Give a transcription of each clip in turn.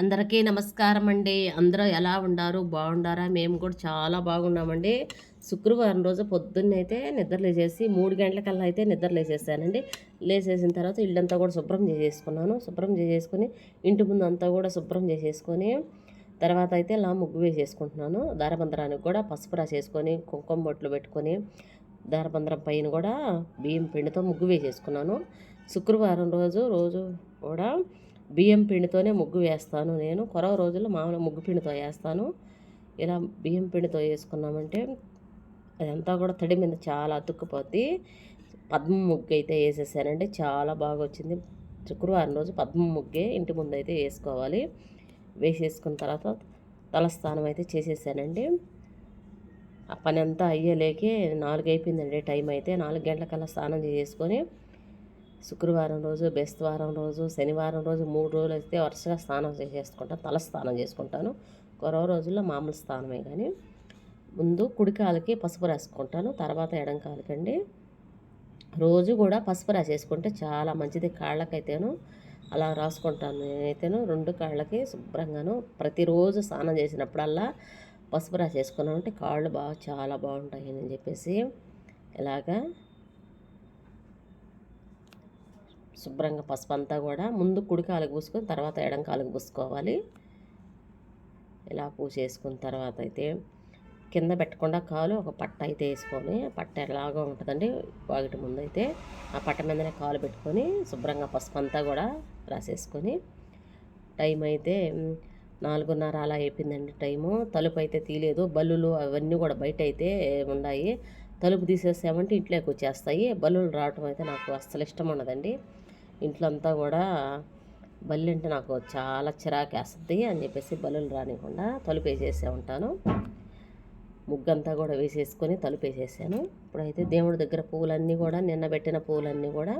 అందరికీ నమస్కారం అండి. అందరూ ఎలా ఉండారు? బాగుండారా? మేము కూడా చాలా బాగున్నామండి. శుక్రవారం రోజు పొద్దున్నైతే నిద్ర లేచేసి మూడు గంటలకల్లా అయితే నిద్ర లేచేసానండి. లేచేసిన తర్వాత ఇల్లంతా కూడా శుభ్రం చేసేసుకున్నాను. శుభ్రం చేసేసుకొని ఇంటి ముందు అంతా కూడా శుభ్రం చేసేసుకొని తర్వాత అయితే ఇలా ముగ్గు వేసేసుకుంటున్నాను. దారబంధరానికి కూడా పసుపు రాసేసుకొని కుంకుమ బొట్లు పెట్టుకొని దారబంధరం పైన కూడా బియ్యం పిండితో ముగ్గు వేసేసుకున్నాను. శుక్రవారం రోజు రోజు కూడా బియ్యం పిండితోనే ముగ్గు వేస్తాను నేను. కొరవ రోజుల్లో మామూలు ముగ్గు పిండితో వేస్తాను. ఇలా బియ్యం పిండితో వేసుకున్నామంటే అదంతా కూడా తడి మీద చాలా అతుక్కుపోద్ది. పద్మ ముగ్గు అయితే వేసేసానండి. చాలా బాగా వచ్చింది. శుక్రవారం రోజు పద్మ ముగ్గే ఇంటి ముందు అయితే వేసుకోవాలి. వేసేసుకున్న తర్వాత తలస్నానం అయితే చేసేసానండి. ఆ పని అంతా అయ్యేలేకే నాలుగు అయిపోయిందండి టైం అయితే. నాలుగు గంటలకల్లా స్నానం చేసుకొని శుక్రవారం రోజు బెస్తవారం రోజు శనివారం రోజు మూడు రోజులు అయితే వరుసగా స్నానం చేసేసుకుంటాను తల స్నానం చేసుకుంటాను. కొరవ రోజుల్లో మామూలు స్నానమే కానీ ముందు కుడికాలకి పసుపు రాసుకుంటాను తర్వాత ఎడం కాలకండి. రోజు కూడా పసుపు రాసేసుకుంటే చాలా మంచిది కాళ్ళకైతేను అలా రాసుకుంటాను నేనైతేను. రెండు కాళ్ళకి శుభ్రంగాను ప్రతిరోజు స్నానం చేసినప్పుడల్లా పసుపు రాసేసుకున్నాను అంటే కాళ్ళు బాగా చాలా బాగుంటాయి అని చెప్పేసి ఇలాగా శుభ్రంగా పసుపు అంతా కూడా ముందు కుడి కాలుకు పూసుకొని తర్వాత ఎడం కాలుకు పూసుకోవాలి. ఇలా పూసేసుకున్న తర్వాత అయితే కింద పెట్టకుండా కాలు ఒక పట్ట అయితే వేసుకొని పట్ట ఎలాగో ఉంటుందండి వాగిటి ముందు అయితే ఆ పట్ట మీదనే కాలు పెట్టుకొని శుభ్రంగా పసుపు అంతా కూడా రాసేసుకొని టైం అయితే నాలుగున్నర అలా అయిపోయిందండి టైము. తలుపు అయితే తీయలేదు బల్లులు అవన్నీ కూడా బయట అయితే ఉన్నాయి. తలుపు తీసేసామంటే ఇంట్లోకి వచ్చేస్తాయి. బల్లులు రావటం అయితే నాకు అస్సలు ఇష్టం ఉండదండి. ఇంట్లో అంతా కూడా బల్లి అంటే నాకు చాలా చిరాకేస్తుంది అని చెప్పేసి బల్లులు రానికుండా తలుపేసేసే ఉంటాను. ముగ్గంతా కూడా వేసేసుకొని తలుపేసేసాను. ఇప్పుడైతే దేవుడి దగ్గర పువ్వులన్నీ కూడా నిన్న పెట్టిన పువ్వులన్నీ కూడా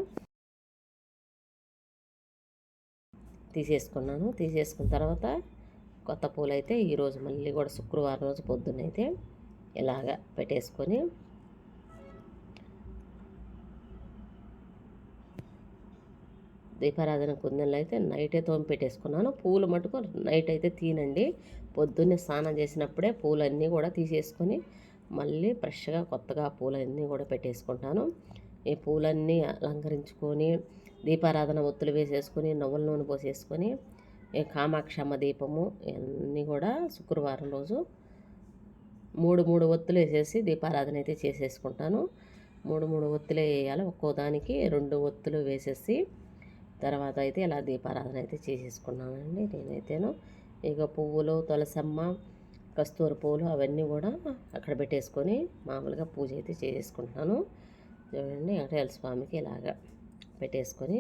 తీసేసుకున్నాను. తీసేసుకున్న తర్వాత కొత్త పూలు అయితే ఈరోజు మళ్ళీ కూడా శుక్రవారం రోజు పొద్దున్నైతే ఇలాగ పెట్టేసుకొని దీపారాధన కుందెలు అయితే నైటే తోమి పెట్టేసుకున్నాను. పూలు మటుకు నైట్ అయితే తీనండి. పొద్దున్నే స్నానం చేసినప్పుడే పూలన్నీ కూడా తీసేసుకొని మళ్ళీ ఫ్రెష్గా కొత్తగా పూలన్నీ కూడా పెట్టేసుకుంటాను. ఈ పూలన్నీ అలంకరించుకొని దీపారాధన ఒత్తులు వేసేసుకొని నవ్వుల నూనె పోసేసుకొని ఈ కామాక్షమ్మ దీపము ఇవన్నీ కూడా శుక్రవారం రోజు మూడు మూడు ఒత్తులు వేసేసి దీపారాధన అయితే చేసేసుకుంటాను. మూడు మూడు ఒత్తులు వేయాలి. ఒక్కో దానికి రెండు ఒత్తులు వేసేసి తర్వాత అయితే ఇలా దీపారాధన అయితే చేసేసుకున్నానండి నేనైతేను. ఇక పువ్వులు తులసమ్మ కస్తూరి పువ్వులు అవన్నీ కూడా అక్కడ పెట్టేసుకొని మామూలుగా పూజ అయితే చేసేసుకుంటున్నాను. చూడండి వెంకటేశ్వర స్వామికి ఇలాగా పెట్టేసుకొని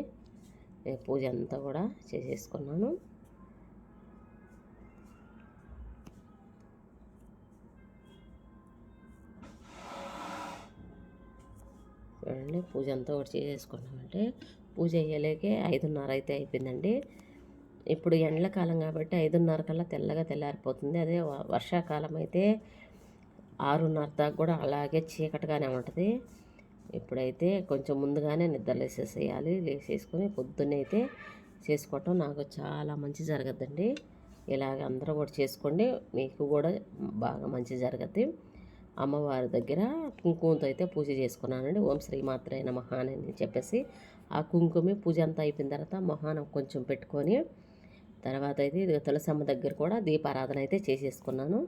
పూజ అంతా కూడా చేసేసుకున్నాను. చూడండి పూజ అంతా కూడా చేసేసుకున్నామంటే పూజ అయ్యేలేకే ఐదున్నర అయితే అయిపోయిందండి. ఇప్పుడు ఎండలకాలం కాబట్టి ఐదున్నర కల్లా తెల్లగా తెల్లారిపోతుంది. అదే వర్షాకాలం అయితే ఆరున్నర దాకా కూడా అలాగే చీకటిగానే ఉంటుంది. ఇప్పుడైతే కొంచెం ముందుగానే నిద్రలేసేసేయాలి లేసేసుకొని పొద్దున్నే అయితే చేసుకోవటం నాకు చాలా మంచి జరగద్దండి. ఇలాగ అందరూ కూడా చేసుకోండి. మీకు కూడా బాగా మంచి జరగద్ది. అమ్మవారి దగ్గర కుంకుమతో అయితే పూజ చేసుకున్నానండి. ఓం శ్రీ మాత్రే నమః అని చెప్పేసి ఆ కుంకుమ పూజ అంతా అయిపోయిన తర్వాత మొహానం కొంచెం పెట్టుకొని తర్వాత అయితే ఇది తులసమ్మ దగ్గర కూడా దీపారాధన అయితే చేసేసుకున్నాను.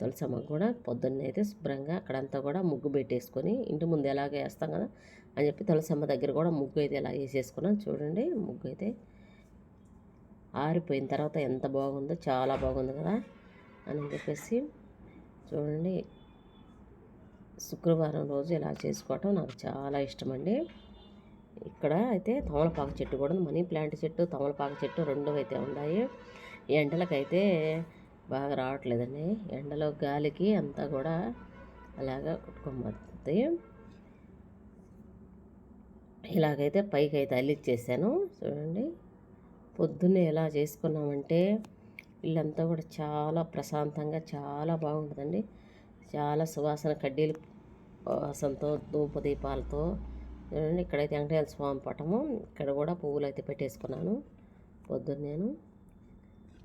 తులసమ్మకు కూడా పొద్దున్నే అయితే శుభ్రంగా అక్కడంతా కూడా ముగ్గు పెట్టేసుకొని ఇంటి ముందు ఎలాగ వేస్తాం కదా అని చెప్పి తులసమ్మ దగ్గర కూడా ముగ్గు అయితే ఎలా వేసేసుకున్నాను చూడండి. ముగ్గు అయితే ఆరిపోయిన తర్వాత ఎంత బాగుందో చాలా బాగుంది కదా అని చెప్పేసి చూడండి. శుక్రవారం రోజు ఇలా చేసుకోవటం నాకు చాలా ఇష్టం అండి ఇక్కడ అయితే తమలపాకు చెట్టు కూడా మనీ ప్లాంట్ చెట్టు తమలపాకు చెట్టు రెండు అయితే ఉన్నాయి. ఎండలకైతే బాగా రావట్లేదండి. ఎండలో గాలికి అంతా కూడా అలాగా కుట్టుకోబడుతుంది ఇలాగైతే పైకి అయితే అల్లిచ్చేసాను. చూడండి. పొద్దున్నే ఎలా చేసుకున్నామంటే ఇల్లంతా కూడా చాలా ప్రశాంతంగా చాలా బాగుంటుందండి. చాలా సువాసన కడ్డీలు వాసనతో ధూప దీపాలతో చూడండి ఇక్కడైతే వెంకటేశ్వర స్వామి పటము ఇక్కడ కూడా పువ్వులు అయితే పెట్టేసుకున్నాను. పొద్దున్న నేను.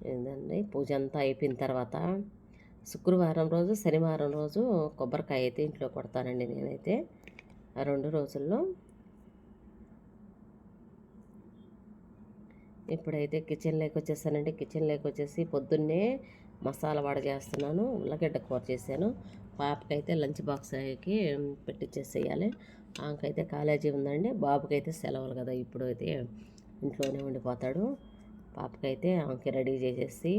ఏంటండి పూజ అంతా అయిపోయిన తర్వాత శుక్రవారం రోజు శనివారం రోజు కొబ్బరికాయ అయితే ఇంట్లో కొడతానండి నేనైతే. ఆ రెండు రోజుల్లో ఇప్పుడైతే కిచెన్లోకి వచ్చేసానండి కిచెన్లోకి వచ్చేసి పొద్దున్నే మసాలా వడ చేస్తున్నాను ఉల్లగడ్డ కూర చేశాను. పాపకైతే లంచ్ బాక్స్కి పెట్టించేసేయాలి ఆమెకైతే కాలేజీ ఉందండి. బాబుకైతే సెలవులు కదా ఇప్పుడు అయితే ఇంట్లోనే ఉండిపోతాడు. పాపకైతే ఆమెకి రెడీ చేసేసి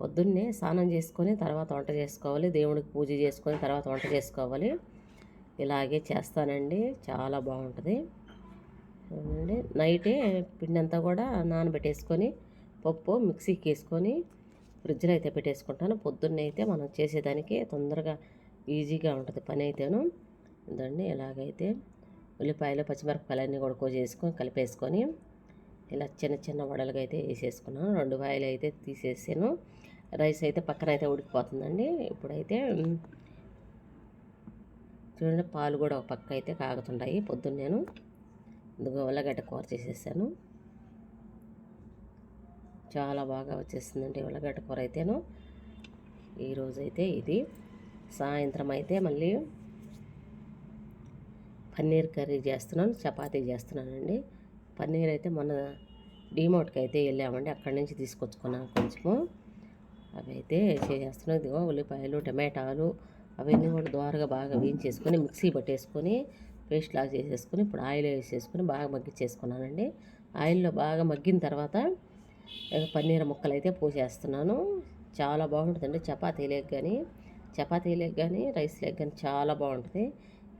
పొద్దున్నే స్నానం చేసుకొని తర్వాత వంట చేసుకోవాలి. దేవుడికి పూజ చేసుకొని తర్వాత వంట చేసుకోవాలి. ఇలాగే చేస్తానండి. చాలా బాగుంటుంది. చూడండి నైటే పిండి అంతా కూడా నానబెట్టేసుకొని పప్పు మిక్సీకి వేసుకొని ఫ్రిడ్జ్లో అయితే పెట్టేసుకుంటాను. పొద్దున్నే అయితే మనం చేసేదానికి తొందరగా ఈజీగా ఉంటుంది పని అయితేను. ఇదండి. ఇలాగైతే ఉల్లిపాయలు పచ్చిమిరపకాయలు అన్నీ కూడా కోసేసుకొని కలిపేసుకొని ఇలా చిన్న చిన్న వడలుగా అయితే వేసేసుకున్నాను. రెండు వాయిలు అయితే తీసేసాను. రైస్ అయితే పక్కన అయితే ఉడికిపోతుందండి. ఇప్పుడైతే చూడండి పాలు కూడా ఒక పక్క అయితే కాగుతుంటాయి పొద్దున్న నేను ఇదిగో ఉల్లగడ్డ కూర చేసేసాను. చాలా బాగా వచ్చేసిందండి ఉల్లగడ్డ కూర అయితేను. ఈరోజు అయితే ఇది. సాయంత్రం అయితే మళ్ళీ పన్నీర్ కర్రీ చేస్తున్నాను చపాతీ చేస్తున్నానండి. పన్నీర్ అయితే మొన్న డిమోట్కి అయితే వెళ్ళామండి అక్కడి నుంచి తీసుకొచ్చుకున్నాను కొంచెము. అవి అయితే చేస్తున్నాం ఇదిగో ఉల్లిపాయలు టమాటాలు అవన్నీ కూడా దోరగా బాగా వేయించేసుకొని మిక్సీ పట్టేసుకొని పేస్ట్ లాగా చేసేసుకుని ఇప్పుడు ఆయిల్ వేసేసుకుని బాగా మగ్గించేసుకున్నానండి ఆయిల్లో బాగా మగ్గిన తర్వాత పన్నీర్ ముక్కలు అయితే పోసేస్తున్నాను. చాలా బాగుంటుందండి చపాతీ లేక్ కానీ. చపాతీ లేక్ కానీ రైస్ లేక్ కానీ చాలా బాగుంటుంది.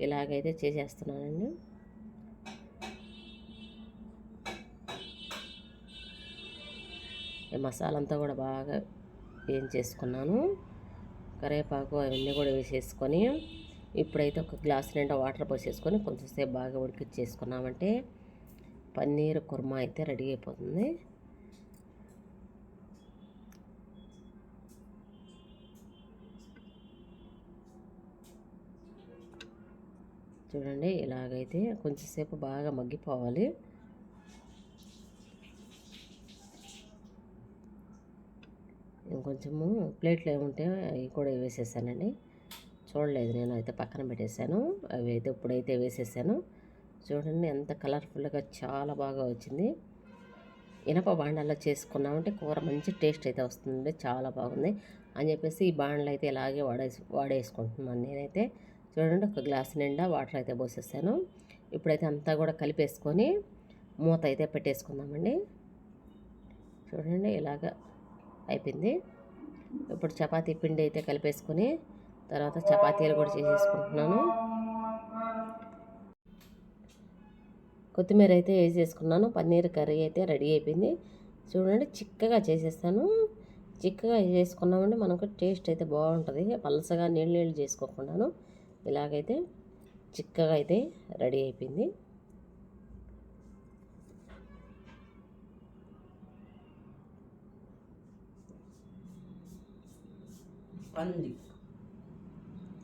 ఇలాగైతే చేసేస్తున్నానండి. మసాలా అంతా కూడా బాగా ఏం చేసుకున్నాను కరివేపాకు అవన్నీ కూడా వేసేసుకొని ఇప్పుడైతే ఒక గ్లాస్ నిండా వాటర్ పోసేసుకొని కొంచెంసేపు బాగా ఉడికిచ్చేసుకున్నామంటే పన్నీర్ కుర్మా అయితే రెడీ అయిపోతుంది. చూడండి ఇలాగైతే కొంచెంసేపు బాగా మగ్గిపోవాలి. ఇంకొంచెము ప్లేట్లు ఏముంటే అవి కూడా వేసేసానండి. చూడలేదు. నేను అయితే పక్కన పెట్టేశాను. అవి అయితే ఇప్పుడైతే వేసేసాను. చూడండి ఎంత కలర్ఫుల్గా చాలా బాగా వచ్చింది. ఇనప బాండాల్లో చేసుకున్నామంటే కూర మంచి టేస్ట్ అయితే వస్తుంది చాలా బాగుంది. అని చెప్పేసి ఈ బాండ్లు అయితే ఇలాగే వాడేసి వాడేసుకుంటున్నాను నేనైతే. చూడండి ఒక గ్లాస్ నిండా వాటర్ అయితే పోసేసాను. ఇప్పుడైతే అంతా కూడా కలిపేసుకొని మూత అయితే పెట్టేసుకుందామండి. చూడండి ఇలాగ అయిపోయింది. ఇప్పుడు చపాతీ పిండి అయితే కలిపేసుకొని తర్వాత చపాతీలు కూడా చేసేసుకుంటున్నాను. కొత్తిమీర అయితే వేసేసుకున్నాను. పన్నీర్ కర్రీ అయితే రెడీ అయిపోయింది. చూడండి చిక్కగా చేసేస్తాను. చిక్కగా చేసుకున్నామంటే మనకు టేస్ట్ అయితే బాగుంటుంది. పలసగా నీళ్ళు నీళ్ళు చేసుకోకుండాను ఇలాగైతే చిక్కగా అయితే రెడీ అయిపోయింది.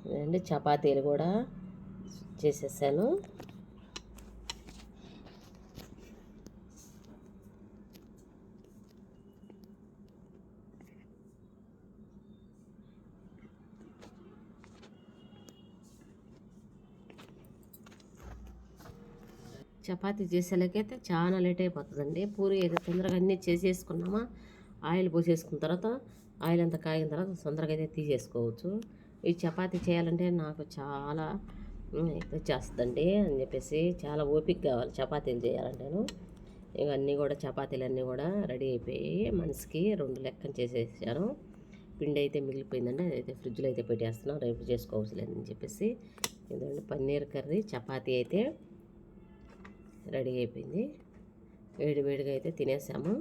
రెండు చపాతీలు కూడా చేసేసాను. చపాతీ చేసేలాకైతే చాలా లేట్ అయిపోతుందండి. పూరి అయితే తొందరగా అన్నీ చేసేసుకున్నామా? ఆయిల్ పోసేసుకున్న తర్వాత ఆయిల్ అంతా కాగిన తర్వాత తొందరగా అయితే తీసేసుకోవచ్చు. ఈ చపాతీ చేయాలంటే నాకు చాలా చేస్తుందండి అని చెప్పేసి చాలా ఓపిక కావాలి చపాతీలు చేయాలంటేను. ఇక అన్నీ కూడా చపాతీలు అన్నీ కూడా రెడీ అయిపోయి మనిషికి రెండు లెక్కలు చేసేసాను. పిండి అయితే మిగిలిపోయిందండి అదైతే ఫ్రిడ్జ్లో అయితే పెట్టేస్తున్నాం రేపు చేసుకోవచ్చు లేదని చెప్పేసి. ఎందుకంటే పన్నీర్ కర్రీ చపాతీ అయితే రెడీ అయిపోయింది. వేడి వేడిగా అయితే తినేసాము.